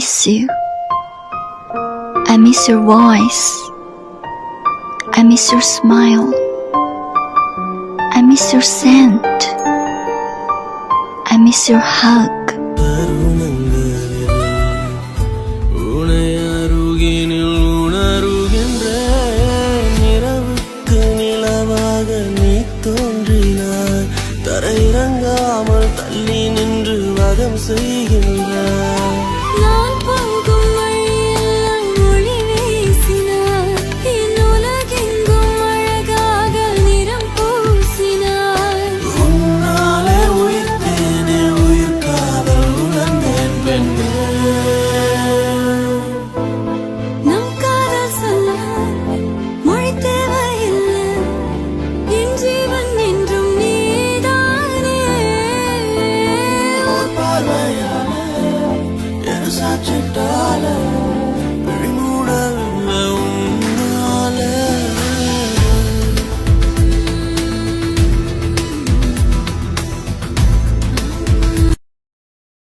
miss you. I miss your voice. I miss your smile. I miss your scent. I miss your hug. உனை அருகினில் உணருகின்ற நிறவுக்கு நிலவாக நீ தோன்றினாய் தரையிறங்காமல் தள்ளி நின்று வதம் செய்கின்றாய் የእሳችን ዳለ